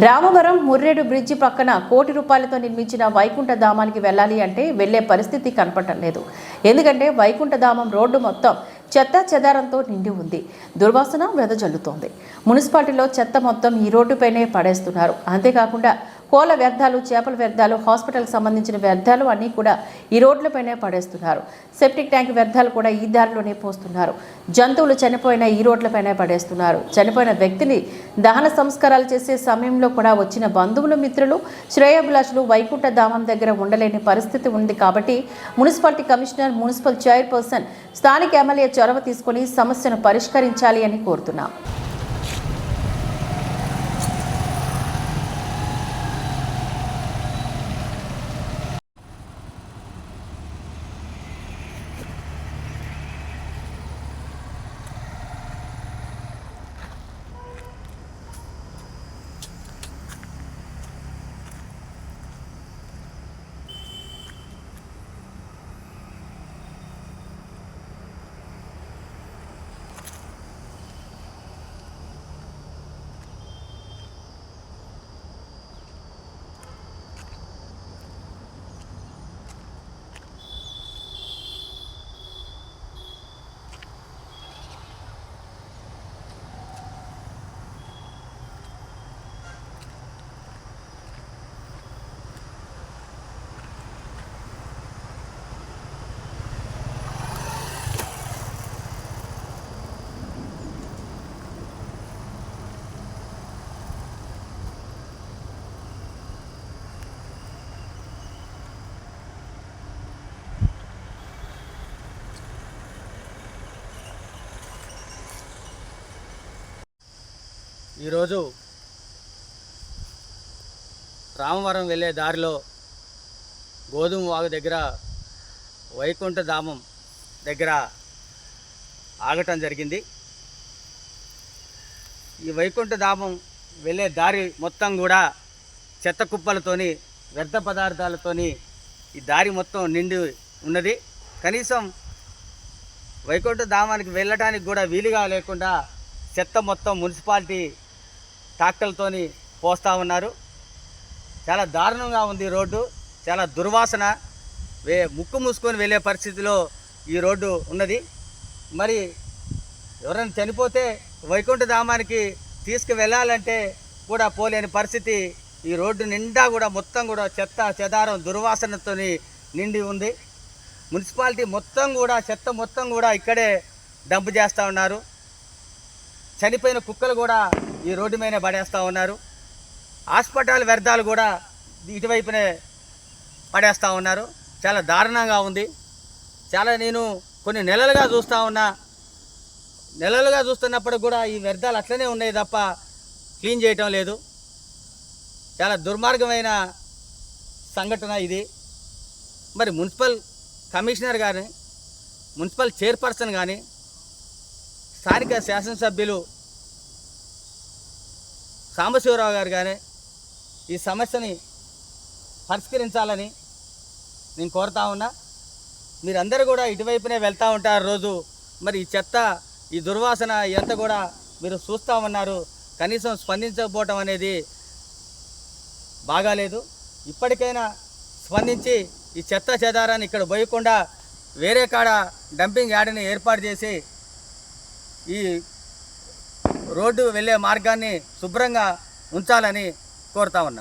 Ramavaram Murredu bridge పక్కన కోటి రూపాయలతో నిర్మించిన వైకుంఠ ధామానికి వెళ్ళాలి అంటే వెళ్ళే పరిస్థితి కనపడటం లేదు. ఎందుకంటే వైకుంఠ ధామం రోడ్డు మొత్తం చెత్త చెదారంతో నిండి ఉంది. దుర్వాసన వెదజల్లుతోంది. మున్సిపాలిటీలో చెత్త మొత్తం ఈ రోడ్డుపైనే పడేస్తున్నారు. అంతేకాకుండా కోళ్ళ వ్యర్థాలు చేపల వ్యర్థాలు హాస్పిటల్కి సంబంధించిన వ్యర్థాలు అన్నీ కూడా ఈ రోడ్లపైనే పడేస్తున్నారు. సెప్టిక్ ట్యాంక్ వ్యర్థాలు కూడా ఈ దారిలోనే పోస్తున్నారు. జంతువులు చనిపోయిన ఈ రోడ్లపైనే పడేస్తున్నారు. చనిపోయిన వ్యక్తిని దహన సంస్కారాలు చేసే సమయంలో కూడా వచ్చిన బంధువులు మిత్రులు శ్రేయోభిలాషులు వైకుంఠ ధామం దగ్గర ఉండలేని పరిస్థితి ఉంది కాబట్టి మున్సిపాలిటీ కమిషనర్ మున్సిపల్ చైర్పర్సన్ స్థానిక ఎమ్మెల్యే చొరవ తీసుకొని సమస్యను పరిష్కరించాలి అని కోరుతున్నాం. ఈరోజు రామవరం వెళ్ళే దారిలో గోధుమ వాగు దగ్గర వైకుంఠ ధామం దగ్గర ఆగటం జరిగింది. ఈ వైకుంఠ ధామం వెళ్ళే దారి మొత్తం కూడా చెత్త కుప్పలతోని వ్యర్థ పదార్థాలతోని ఈ దారి మొత్తం నిండి ఉన్నది. కనీసం వైకుంఠ ధామానికి వెళ్ళటానికి కూడా వీలుగా లేకుండా చెత్త మొత్తం మున్సిపాలిటీ ట్రాక్టర్లతోని పోస్తూ ఉన్నారు. చాలా దారుణంగా ఉంది రోడ్డు. చాలా దుర్వాసన. వే ముక్కు మూసుకొని వెళ్ళే పరిస్థితిలో ఈ రోడ్డు ఉన్నది. మరి ఎవరైనా చనిపోతే వైకుంఠధామానికి తీసుకువెళ్ళాలంటే కూడా పోలేని పరిస్థితి. ఈ రోడ్డు నిండా కూడా మొత్తం కూడా చెత్త చెదారం దుర్వాసనతో నిండి ఉంది. మున్సిపాలిటీ మొత్తం కూడా చెత్త మొత్తం కూడా ఇక్కడే డంప్ చేస్తూ ఉన్నారు. చనిపోయిన కుక్కలు కూడా ఈ రోడ్డు మీద పడేస్తూ ఉన్నారు. హాస్పిటల్ వ్యర్థాలు కూడా ఇటువైపునే పడేస్తూ ఉన్నారు. చాలా దారుణంగా ఉంది. చాలా నేను కొన్ని నెలలుగా చూస్తూ ఉన్నా. నెలలుగా చూస్తున్నప్పుడు కూడా ఈ వ్యర్థాలు అట్లనే ఉన్నాయి తప్ప క్లీన్ చేయటం లేదు. చాలా దుర్మార్గమైన సంఘటన ఇది. మరి మున్సిపల్ కమిషనర్ కానీ మున్సిపల్ చైర్పర్సన్ కానీ స్థానిక శాసనసభ్యులు సాంబశివరావు గారు కానీ ఈ సమస్యని పరిష్కరించాలని నేను కోరుతా ఉన్నా. మీరందరూ కూడా ఇటువైపునే వెళ్తూ ఉంటారు రోజు. మరి ఈ చెత్త ఈ దుర్వాసన ఎంత కూడా మీరు చూస్తూ ఉన్నారు. కనీసం స్పందించకపోవటం అనేది బాగాలేదు. ఇప్పటికైనా స్పందించి ఈ చెత్త చెదారాన్ని ఇక్కడ పోయకుండా వేరే కాడ డంపింగ్ యార్డ్ని ఏర్పాటు చేసి ఈ రోడ్డు వెళ్ళే మార్గాన్ని శుభ్రంగా ఉంచాలని కోరుతా ఉన్నాం.